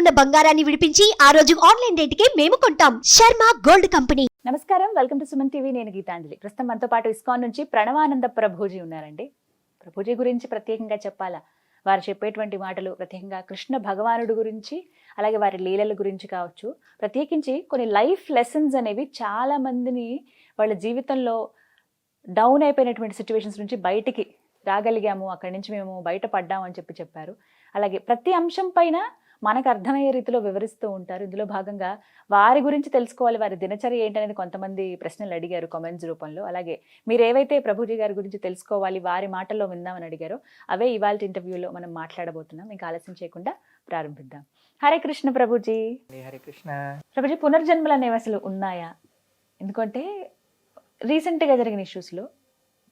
ఉన్న బంగారాన్ని విడిపించి ఆ రోజు ఆన్లైన్ రేటుకే మేము కొంటాం. Sharma gold company. నమస్కారం. Welcome to Suman TV. నేను గీతాంజలి. ప్రస్తుతం మనతో పాటు ఇస్కాన్ నుంచి ప్రణవానంద ప్రభుజీ ఉన్నారండి. ప్రభుజీ గురించి ప్రత్యేకంగా చెప్పాలా? వారు చెప్పేటువంటి మాటలు ప్రత్యేకంగా కృష్ణ భగవానుడు గురించి అలాగే వారి లీలల గురించి కావచ్చు. ప్రత్యేకించి కొన్ని లైఫ్ లెసన్స్ అనేవి చాలా మందిని వాళ్ళ జీవితంలో డౌన్ అయిపోయినటువంటి సిచ్యువేషన్స్ నుంచి బయటికి రాగలిగాము. అక్కడి నుంచి మేము బయటపడ్డాము అని చెప్పి చెప్పారు. అలాగే ప్రతి అంశం పైన మనకు అర్థమయ్యే రీతిలో వివరిస్తూ ఉంటారు. ఇందులో భాగంగా వారి గురించి తెలుసుకోవాలి వారి దినచర్య ఏంటనేది కొంతమంది ప్రశ్నలు అడిగారు కామెంట్స్ రూపంలో. అలాగే మీరు ఏవైతే ప్రభుజీ గారి గురించి తెలుసుకోవాలి వారి మాటల్లో విందామని అడిగారో అవే ఇవాళ ఇంటర్వ్యూలో మనం మాట్లాడబోతున్నాం. ఇంకా ఆలస్యం చేయకుండా ప్రారంభిద్దాం. హరే కృష్ణ ప్రభుజీ. హరే కృష్ణ. ప్రభుజీ పునర్జన్మలు అనేవి అసలు ఉన్నాయా? ఎందుకంటే రీసెంట్గా జరిగిన ఇష్యూస్లో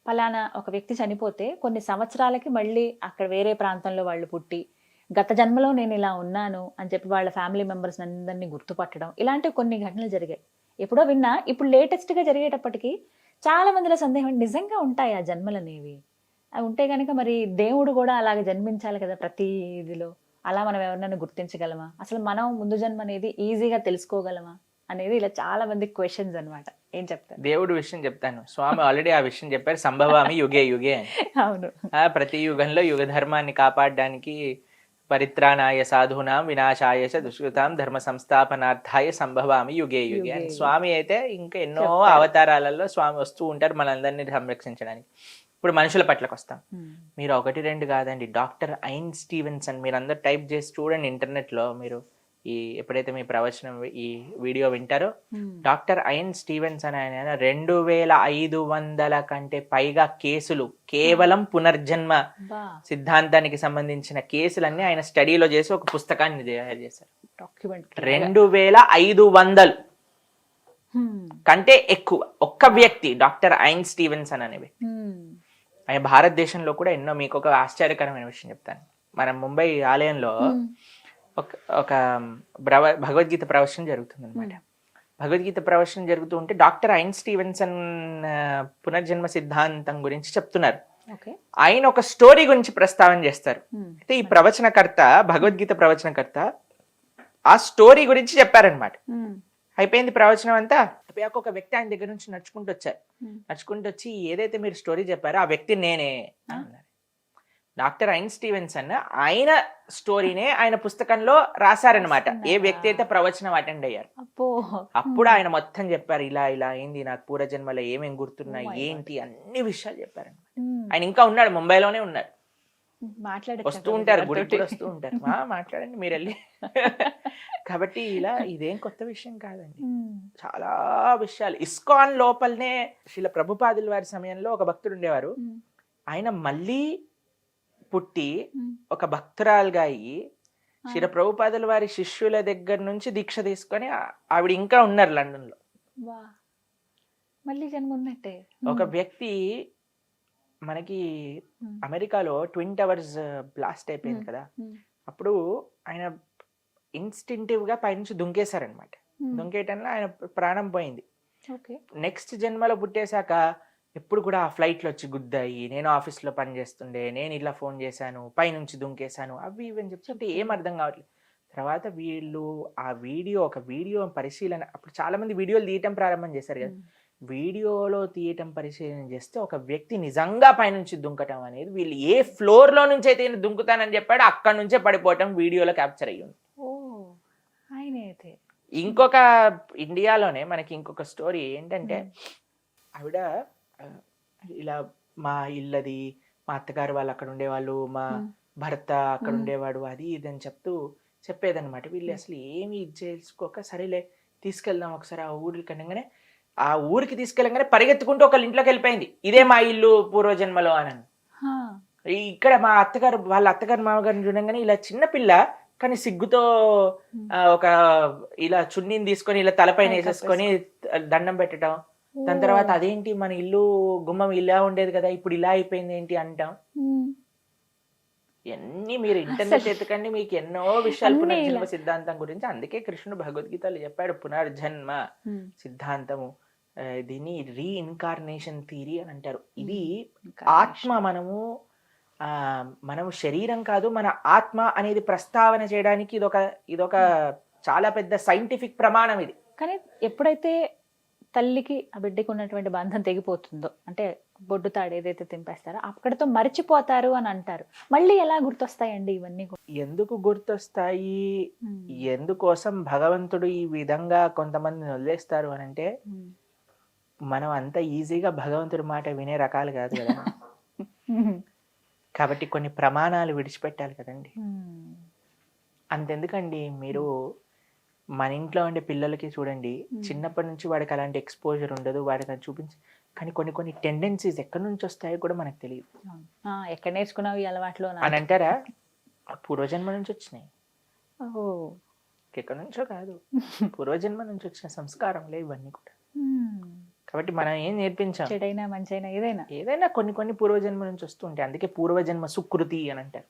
పలానా ఒక వ్యక్తి చనిపోతే కొన్ని సంవత్సరాలకి మళ్ళీ అక్కడ వేరే ప్రాంతంలో వాళ్ళు పుట్టి గత జన్మలో నేను ఇలా ఉన్నాను అని చెప్పి వాళ్ళ ఫ్యామిలీ మెంబర్స్ అందరినీ గుర్తుపట్టడం ఇలాంటి కొన్ని ఘటనలు జరిగాయి. ఎప్పుడో విన్నా ఇప్పుడు లేటెస్ట్గా జరిగేటప్పటికి చాలా మందిలో సందేహం నిజంగా ఉంటాయి ఆ జన్మలు అనేవి. అవి ఉంటే కనుక మరి దేవుడు కూడా అలాగే జన్మించాలి కదా ప్రతి ఇదిలో. అలా మనం ఎవరినైనా గుర్తించగలమా? అసలు మనం ముందు జన్మ అనేది ఈజీగా తెలుసుకోగలమా? అనేది ఇలా చాలా మంది క్వశ్చన్స్ అన్నమాట. ఏం చెప్తారు? దేవుడు విషయం చెప్తాను. స్వామి ఆల్రెడీ ఆ విషయం చెప్పారు. సంభవామి యుగే యుగే అవును. ప్రతి యుగంలో యుగ ధర్మాన్ని కాపాడడానికి పరిత్రాణాయ సాధూనాం వినాశాయ చ దుష్కృతాం ధర్మ సంస్థాపనార్థాయ సంభవామి యుగే యుగే అని. స్వామి అయితే ఇంకా ఎన్నో. అవతారాలలో స్వామి వస్తూ ఉంటారు మనందరినీ సంరక్షించడానికి ఇప్పుడు మనుషుల పట్లకు వస్తాం. మీరు ఒకటి రెండు కాదండి డాక్టర్ ఐన్ స్టీవెన్సన్ మీరు అందరు టైప్ చేసి చూడండి ఇంటర్నెట్లో మీరు ఈ ఎప్పుడైతే మీ ప్రవచనం ఈ వీడియో వింటారో. డాక్టర్ ఐన్ స్టీవెన్స్ అని ఆయన రెండు వేల ఐదు వందల కంటే పైగా కేసులు కేవలం పునర్జన్మ సిద్ధాంతానికి సంబంధించిన కేసులన్నీ ఆయన స్టడీలో చేసి ఒక పుస్తకాన్ని తయారు చేశారు. డాక్యుమెంట్ రెండు వేల ఐదు వందలు కంటే ఎక్కువ ఒక్క వ్యక్తి డాక్టర్ ఐన్ స్టీవెన్సన్ అనేవి ఆయన భారతదేశంలో కూడా ఎన్నో మీకు ఒక ఆశ్చర్యకరమైన విషయం చెప్తాను. మన ముంబై ఆలయంలో ఒక ఒక భగవద్గీత ప్రవచనం జరుగుతుంది అనమాట భగవద్గీత ప్రవచనం జరుగుతూ ఉంటే డాక్టర్ ఐన్ స్టీవెన్సన్ పునర్జన్మ సిద్ధాంతం గురించి చెప్తున్నారు. ఆయన ఒక స్టోరీ గురించి ప్రస్తావన చేస్తారు. అయితే ఈ ప్రవచనకర్త భగవద్గీత ప్రవచనకర్త ఆ స్టోరీ గురించి చెప్పారనమాట అయిపోయింది ప్రవచనం అంతా. అయిపోయాక ఒక వ్యక్తి ఆయన దగ్గర నుంచి నడుచుకుంటూ వచ్చారు. నడుచుకుంటూ వచ్చి ఏదైతే మీరు స్టోరీ చెప్పారో ఆ వ్యక్తి నేనే డాక్టర్ ఐన్ స్టీవెన్సన్ ఆయన స్టోరీనే ఆయన పుస్తకంలో రాశారనమాట ఏ వ్యక్తి అయితే ప్రవచనం అటెండ్ అయ్యారు. అప్పో అప్పుడు ఆయన మొత్తం చెప్పారు ఇలా ఇలా అయింది నాకు పూర్వజన్మలో ఏమేం గుర్తున్నాయి Oh. ఏంటి? అన్ని విషయాలు చెప్పారు. ఆయన ఇంకా ఉన్నాడు ముంబైలోనే ఉన్నాడు. వస్తూ ఉంటారు? గుడికి వస్తూ ఉంటారు. "ఆ, మాట్లాడండి మీరు వెళ్ళి. కాబట్టి ఇలా ఇదేం కొత్త విషయం కాదండి. చాలా విషయాలు. ఇస్కాన్ లోపలనే శిల ప్రభుపాదుల వారి సమయంలో ఒక భక్తుడు ఉండేవారు. ఆయన మళ్ళీ పుట్టి. ఒక భక్తురాలుగా అయ్యి శిల ప్రభుపాదుల వారి శిష్యుల దగ్గర నుంచి దీక్ష తీసుకొని ఆవిడ ఇంకా ఉన్నారు లండన్లో వా మళ్ళీ జన్మ ఉన్నట్టే ఒక వ్యక్తి మనకి. అమెరికాలో ట్విన్ టవర్స్ బ్లాస్ట్ అయిపోయింది. కదా. అప్పుడు ఆయన ఇన్స్టింటివ్గా పైనుంచి దుంకేశారనమాట. దుంకేయటంలో ఆయన ప్రాణం పోయింది నెక్స్ట్ జన్మలో పుట్టేశాక ఎప్పుడు కూడా ఆ ఫ్లైట్లో వచ్చి గుద్దాయి నేను ఆఫీస్లో పని చేస్తుండే నేను ఇలా ఫోన్ చేశాను పైనుంచి దుంకేశాను అవి ఇవి అని చెప్తుంటే ఏం అర్థం కావట్లేదు తర్వాత వీళ్ళు ఆ వీడియో ఒక వీడియో పరిశీలన అప్పుడు చాలా మంది వీడియోలు తీయటం ప్రారంభం చేశారు కదా. వీడియోలో తీయటం పరిశీలన చేస్తే ఒక వ్యక్తి నిజంగా పైనుంచి దుంకటం అనేది వీళ్ళు ఏ ఫ్లోర్లో నుంచి అయితే దుంకుతానని చెప్పాడో అక్కడ నుంచే పడిపోవటం వీడియోలో క్యాప్చర్ అయ్యింది. ఓ! ఆయనే అయితే. ఇంకొక ఇండియాలోనే మనకి ఇంకొక స్టోరీ ఏంటంటే ఆవిడ ఇలా మా ఇల్లది మా అత్తగారు వాళ్ళు అక్కడ ఉండేవాళ్ళు మా. భర్త అక్కడ. ఉండేవాడు అది ఇది అని చెప్తూ చెప్పేదన్నమాట. వీళ్ళు అసలు ఏమి ఇది చేసుకోక సరేలే తీసుకెళ్దాం ఒకసారి ఆ ఊరికి అనగానే ఆ ఊరికి తీసుకెళ్ళగానే పరిగెత్తుకుంటూ ఒకళ్ళ ఇంట్లోకి వెళ్ళిపోయింది. ఇదే మా ఇల్లు పూర్వజన్మలో అని ఇక్కడ మా అత్తగారు వాళ్ళ అత్తగారు మామగారిని చూడంగానే ఇలా చిన్న పిల్ల కానీ సిగ్గుతో ఒక ఇలా చున్నీని తీసుకొని ఇలా తలపైన వేసేసుకొని దండం పెట్టడం దాని. తర్వాత అదేంటి మన ఇల్లు గుమ్మం ఇలా ఉండేది కదా ఇప్పుడు ఇలా అయిపోయింది ఏంటి అంటాం. ఎన్ని మీరు ఇంటర్నెట్ ఎత్తుకండి మీకు ఎన్నో విషయాలు పునర్జన్మ. సిద్ధాంతం గురించి అందుకే కృష్ణుడు భగవద్గీతలో చెప్పాడు పునర్జన్మ. సిద్ధాంతము దీన్ని రీఇన్కార్నేషన్ థియరీ అని అంటారు ఇది ఆత్మ మనము ఆ, మనం శరీరం కాదు మన ఆత్మ అనేది ప్రస్తావన చేయడానికి ఇదొక ఇదొక చాలా పెద్ద సైంటిఫిక్ ప్రమాణం ఇది కానీ ఎప్పుడైతే తల్లికి ఆ బిడ్డకి ఉన్నటువంటి బంధం తెగిపోతుందో అంటే బొడ్డు తాడు ఏదైతే తెంపేస్తారో అక్కడితో మర్చిపోతారు అని అంటారు మళ్ళీ ఎలా గుర్తొస్తాయండి ఇవన్నీ? ఎందుకు గుర్తొస్తాయి. ఎందుకోసం భగవంతుడు ఈ విధంగా కొంతమందిని వదిలేస్తారు అని అంటే. మనం అంత ఈజీగా భగవంతుడి మాట వినే రకాలు కాదు కదా. కాబట్టి కొన్ని ప్రమాణాలు విడిచిపెట్టాలి కదండి. అంతెందుకండి మీరు మన ఇంట్లో ఉండే పిల్లలకి చూడండి. చిన్నప్పటి నుంచి వాడికి అలాంటి ఎక్స్పోజర్ ఉండదు. వాడికి అది చూపించి కానీ కొన్ని కొన్ని టెండెన్సీస్ ఎక్కడి నుంచి వస్తాయో కూడా మనకు తెలియదు ఎక్కడ నేర్చుకున్నావు ఈ అలవాట్లో అని అంటారా? పూర్వజన్మ నుంచి వచ్చినాయి. ఎక్కడి నుంచో కాదు. పూర్వజన్మ నుంచి వచ్చిన సంస్కారంలే ఇవన్నీ కూడా. కాబట్టి మనం ఏం నేర్పించాం? చెడైనా మంచైనా ఏదైనా. ఏదైనా కొన్ని కొన్ని పూర్వజన్మ నుంచి వస్తుంటాయి. అందుకే పూర్వజన్మ సుకృతి అని అంటారు.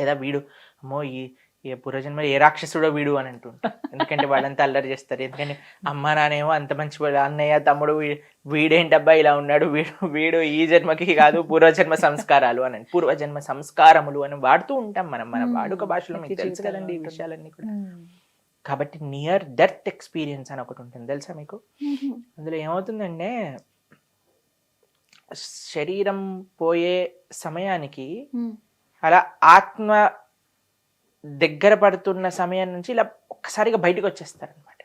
లేదా వీడు అమ్మో ఈ ఏ పూర్వజన్మ ఏ రాక్షసుడో వీడు అని అంటుంటారు ఎందుకంటే వాళ్ళంతా అల్లరి చేస్తారు ఎందుకంటే అమ్మ నానేమో అంత మంచి వాళ్ళు అన్నయ్య తమ్ముడు వీడేంటబ్బా ఇలా ఉన్నాడు వీడు వీడు ఈ జన్మకి కాదు పూర్వజన్మ సంస్కారాలు అని పూర్వజన్మ సంస్కారములు అని వాడుతూ ఉంటాం మనం మన. వాడుక భాషలో మీకు తెలుసు కదండి ఈ. విషయాలన్నీ కూడా. కాబట్టి నియర్ డెత్ ఎక్స్పీరియన్స్ అని ఒకటి ఉంటుంది తెలుసా మీకు. అందులో ఏమవుతుందంటే శరీరం పోయే సమయానికి. అలా ఆత్మ దగ్గర పడుతున్న సమయం నుంచి ఇలా ఒక్కసారిగా బయటకు వచ్చేస్తారు అనమాట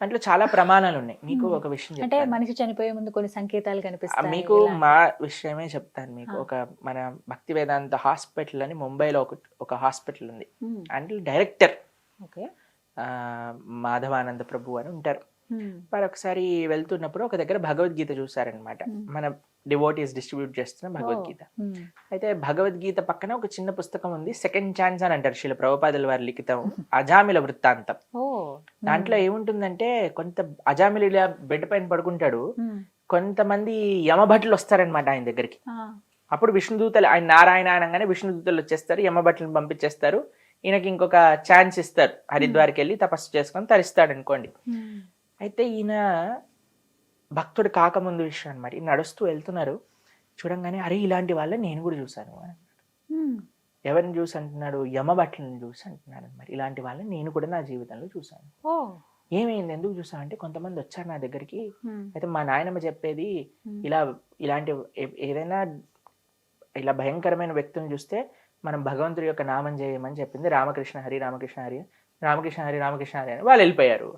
దాంట్లో చాలా ప్రమాణాలు ఉన్నాయి మీకు. ఒక విషయం అంటే. మనిషి చనిపోయే ముందు కొన్ని సంకేతాలు కనిపిస్తాయి మీకు. మా విషయమే చెప్తాను మీకు. ఒక మన భక్తి వేదాంత హాస్పిటల్ అని ముంబైలో ఒక ఒక హాస్పిటల్ ఉంది. అంటే డైరెక్టర్ ఓకే మాధవానంద ప్రభు అని ఉంటారు. వారు ఒకసారి వెళ్తున్నప్పుడు ఒక దగ్గర భగవద్గీత చూసారనమాట. మన డివోటీస్ డిస్ట్రిబ్యూట్ చేస్తున్న భగవద్గీత. అయితే భగవద్గీత పక్కన ఒక చిన్న పుస్తకం ఉంది సెకండ్ ఛాన్స్ అని అంటారు శిల ప్రభుపాదుల వారి లిఖితం అజామిల వృత్తాంతం దాంట్లో ఏముంటుందంటే కొంత అజామిల ఇలా బెడ్ పైన పడుకుంటాడు. కొంతమంది యమభట్లు వస్తారనమాట ఆయన దగ్గరికి. అప్పుడు విష్ణుదూతలు ఆయన నారాయణ అనగానే విష్ణుదూతలు వచ్చేస్తారు యమభట్లను పంపించేస్తారు ఈయనకి ఇంకొక ఛాన్స్ ఇస్తారు హరిద్వార్కి వెళ్ళి తపస్సు చేసుకొని తరిస్తాడు అనుకోండి. అయితే ఈయన భక్తుడు కాకముందు విషయం అనమాట ఈయన నడుస్తూ వెళ్తున్నారు. చూడంగానే అరే ఇలాంటి వాళ్ళని నేను కూడా చూశాను అని. ఎవరిని చూసి అంటున్నాడు? యమభట్లను చూసి అంటున్నాడు అనమాట ఇలాంటి వాళ్ళని నేను కూడా నా జీవితంలో చూశాను. ఏమైంది? ఎందుకు చూసాను అంటే కొంతమంది వచ్చారు నా దగ్గరికి. అయితే మా నాయనమ్మ చెప్పేది. ఇలా ఇలాంటి ఏదైనా ఇలా భయంకరమైన వ్యక్తులను చూస్తే మనం భగవంతుడి యొక్క నామం చేయమని చెప్పింది రామకృష్ణ హరి రామకృష్ణ హరి రామకృష్ణ హరి రామకృష్ణ హరి అని వాళ్ళు వెళ్ళిపోయారు.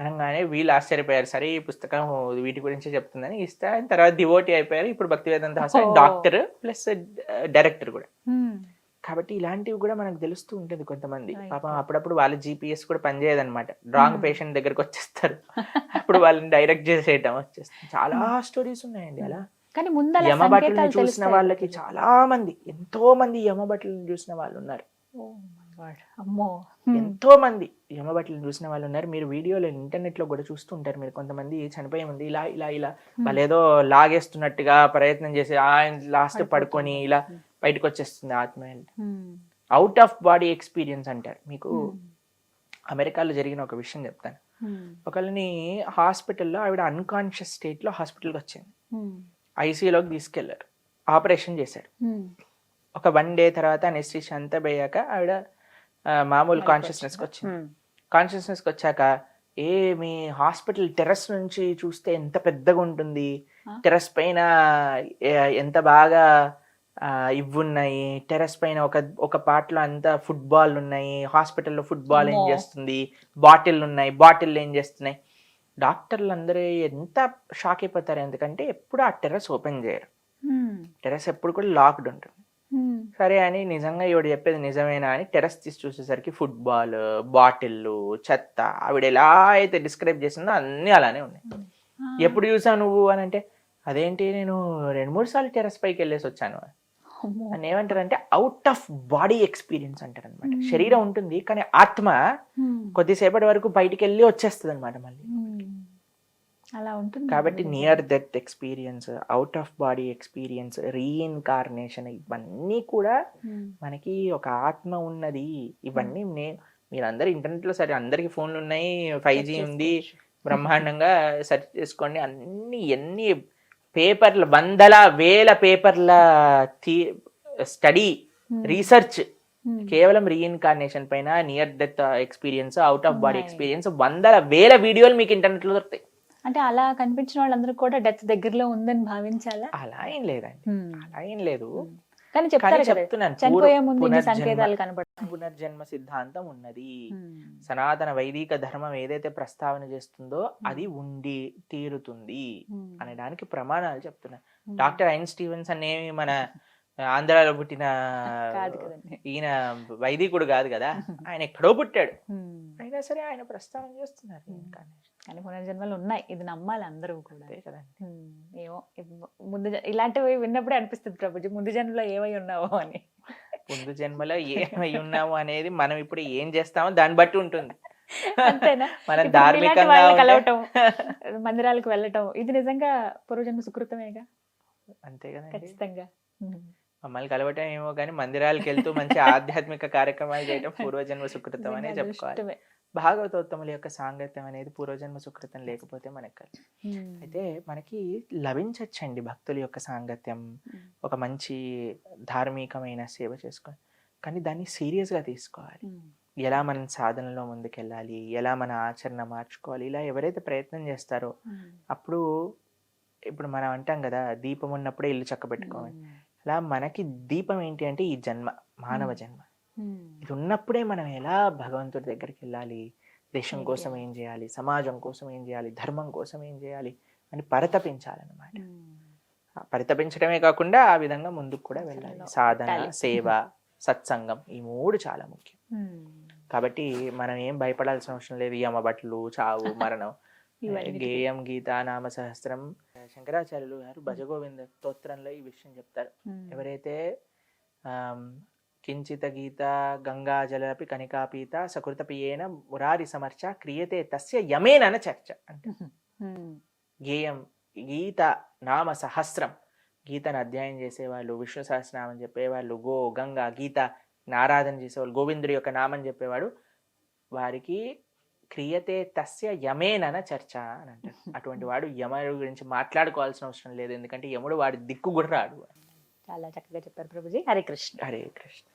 అనగానే వీళ్ళు ఆశ్చర్యపోయారు. సరే ఈ పుస్తకం వీటి గురించే చెప్తుందని ఇస్తే ఆయన తర్వాత డివోటీ అయిపోయారు. ఇప్పుడు భక్తి వేదాంత హాస్పిటల్ ఓ. డాక్టర్ ప్లస్ డైరెక్టర్ కూడా. కాబట్టి ఇలాంటివి కూడా మనకు తెలుస్తూ ఉంటుంది కొంతమంది. పాపం అప్పుడప్పుడు వాళ్ళ జీపీఎస్ కూడా పనిచేయదన్నమాట. Wrong Hmm. పేషెంట్ దగ్గరకు వచ్చేస్తారు. అప్పుడు వాళ్ళని డైరెక్ట్ చేసేయటం వచ్చేస్తుంది. చాలా స్టోరీస్ ఉన్నాయండి. అలా కానీ ముందల సంకేతాలు చూసిన వాళ్ళకి. చాలా మంది ఎంతో మంది యమభట్లను చూసిన వాళ్ళు ఉన్నారు. అమ్మో. ఎంతో మంది యమభట్లను చూసిన వాళ్ళు ఉన్నారు. మీరు వీడియోలో ఇంటర్నెట్లో కూడా చూస్తూ ఉంటారు. మీరు కొంతమంది చనిపోయే ముందు ఇలా ఇలా ఇలా వాళ్ళు ఏదో లాగేస్తున్నట్టుగా ప్రయత్నం చేసి ఆయన లాస్ట్ పడుకొని ఇలా బయటకు వచ్చేస్తుంది ఆత్మ. అవుట్ ఆఫ్ బాడీ ఎక్స్పీరియన్స్ అంటారు. మీకు. అమెరికాలో జరిగిన ఒక విషయం చెప్తాను. ఒకళ్ళని హాస్పిటల్లో ఆవిడ అన్కాన్షియస్ స్టేట్లో హాస్పిటల్కి వచ్చింది. ఐసీయూలోకి తీసుకెళ్ళారు. ఆపరేషన్ చేశారు. ఒక వన్ డే తర్వాత అనెస్టీష్ అంతా పోయాక ఆవిడ మామూలు కాన్షియస్నెస్కి వచ్చింది. కాన్షియస్నెస్కి వచ్చాక ఏ మీ హాస్పిటల్ టెర్రస్ నుంచి చూస్తే ఎంత పెద్దగా ఉంటుంది? టెర్రస్ పైన ఎంత బాగా ఆ, ఇవున్నాయి టెర్రస్ పైన ఒక ఒక పార్ట్లో అంతా ఫుట్బాల్ ఉన్నాయి హాస్పిటల్లో ఫుట్బాల్ ఏం. చేస్తుంది బాటిల్ ఉన్నాయి బాటిల్ ఏం చేస్తున్నాయి డాక్టర్లు అందరూ ఎంత షాక్ అయిపోతారు ఎందుకంటే ఎప్పుడు ఆ టెర్రస్ ఓపెన్ చేయరు. టెర్రస్ ఎప్పుడు కూడా లాక్డ్ ఉంటుంది. సరే అని నిజంగా ఈవిడ చెప్పేది నిజమేనా అని టెరస్ తీసి చూసేసరికి ఫుట్బాల్ బాటిల్లు చెత్త ఆవిడ ఎలా అయితే డిస్క్రైబ్ చేసిందో అన్నీ అలానే ఉన్నాయి. ఎప్పుడు చూసావు నువ్వు అని అంటే అదేంటి నేను రెండు మూడు సార్లు టెరస్ పైకి వెళ్ళేసి వచ్చాను. అని ఏమంటారంటే అవుట్ ఆఫ్ బాడీ ఎక్స్పీరియన్స్ అంటారు అనమాట. శరీరం ఉంటుంది కానీ ఆత్మ. కొద్దిసేపటి వరకు బయటికి వెళ్ళి వచ్చేస్తుంది అనమాట మళ్ళీ. అలా ఉంటుంది కాబట్టి near death experience out of body experience reincarnation ఇవన్నీ కూడా. మనకి ఒక ఆత్మ ఉన్నది. ఇవన్నీ నేను మీరందరూ ఇంటర్నెట్లో సరే అందరికి ఫోన్లు ఉన్నాయి ఫైవ్ జీ ఉంది బ్రహ్మాండంగా సెర్చ్ చేసుకోండి. అన్ని ఎన్ని పేపర్ల వందల వేల పేపర్ల స్టడీ రీసెర్చ్ కేవలం రీఇన్కార్నేషన్ పైన near death experience out of body. Experience వందల వేల వీడియోలు మీకు ఇంటర్నెట్లో దొరుకుతాయి. అంటే అలా కనిపించిన వాళ్ళందరూ కూడా డెత్ దగ్గరలో ఉందని భావించాలా? అలా ఏం లేదండి. అలా ఏం లేదు. కానీ చెప్తున్నాను చనిపోయే ముందు సంకేతాలు కనబడతాయి పునర్జన్మ సిద్ధాంతం ఉన్నది. సనాతన వైదిక ధర్మం ఏదైతే ప్రస్తావన చేస్తుందో అది ఉండి తీరుతుంది అనడానికి ప్రమాణాలు చెప్తున్నా. డాక్టర్ ఐన్ స్టీవెన్స్ అనేవి మన ఆంధ్రాలో పుట్టిన ఈయన వైదికుడు కాదు కదా ఆయన ఎక్కడో పుట్టాడు. అయినా సరే ఆయన ప్రస్తావన చేస్తున్నారు. కానీ పునర్జన్మలు ఉన్నాయి. ఇది నమ్మాలి అందరూ కూడా. కదండి ఏమో ముందు ఇలాంటివి విన్నప్పుడే అనిపిస్తుంది ప్రభుజీ. ముందు జన్మలో ఏమై ఉన్నావో అని. ముందు జన్మలో ఏమై ఉన్నాము అనేది మనం ఇప్పుడు ఏం చేస్తామో దాన్ని బట్టి ఉంటుంది. మనం ధార్మికంగా కలవటం మందిరాలకు వెళ్ళటం ఇది నిజంగా పూర్వజన్మ సుకృతమేగా? అంతే కదండి. ఖచ్చితంగా. మమ్మల్ని కలవటం ఏమో కానీ మందిరాలకు వెళ్తూ మంచి ఆధ్యాత్మిక కార్యక్రమాలు చేయడం పూర్వజన్మ సుకృతం అనే చెప్పుకోవాలి. భాగవతోత్తముల యొక్క సాంగత్యం అనేది పూర్వజన్మ సుకృతం లేకపోతే మనకు. ఉమ్. అయితే మనకి లభించచ్చండి భక్తుల యొక్క సాంగత్యం ఉమ్. ఒక మంచి ధార్మికమైన సేవ చేసుకొని కానీ దాన్ని సీరియస్గా తీసుకోవాలి ఉమ్. ఎలా మనం సాధనలో ముందుకెళ్ళాలి ఎలా మన ఆచరణ మార్చుకోవాలి ఇలా ఎవరైతే ప్రయత్నం చేస్తారో. అప్పుడు ఇప్పుడు మనం అంటాం కదా దీపం ఉన్నప్పుడే ఇల్లు చక్కబెట్టుకోవాలి. అలా మనకి దీపం ఏంటి అంటే ఈ జన్మ మానవ జన్మ. ఇది ఉన్నప్పుడే మనం ఎలా భగవంతుడి దగ్గరికి వెళ్ళాలి? దేశం కోసం ఏం చేయాలి? సమాజం కోసం ఏం చేయాలి? ధర్మం కోసం ఏం చేయాలి? అని పరితపించాలన్నమాట. పరితపించడమే కాకుండా ఆ విధంగా ముందుకు కూడా వెళ్ళాలి. సాధన. సేవ సత్సంగం ఈ మూడు చాలా ముఖ్యం. కాబట్టి మనం ఏం భయపడాల్సిన అవసరం లేదు. యమబట్లు చావు మరణం గేయం గీత నామ సహస్రం శంకరాచార్యులు గారు భజగోవింద స్తోత్రంలో ఈ విషయం చెప్తారు. ఎవరైతే కించిత గీత గంగాజలపి కనికాపీత సకృత పియేన మురారి సమర్చ క్రియతే తస్య యమేనన చర్చ అంటే. గేయం గీత నామ సహస్రం గీతను అధ్యయనం చేసేవాళ్ళు విష్ణు సహస్రనామం చెప్పేవాళ్ళు గో గంగా గీత ఆరాధన చేసేవాళ్ళు గోవిందుడి యొక్క నామం చెప్పేవాడు వారికి క్రియతే తస్య యమేనన చర్చ అని అంటారు. అటువంటి వాడు యముడు గురించి మాట్లాడుకోవాల్సిన అవసరం లేదు ఎందుకంటే యముడు వాడి దిక్కు కూడా రాడు చాలా చక్కగా చెప్పారు ప్రభుజీ. హరే కృష్ణ. హరే కృష్ణ.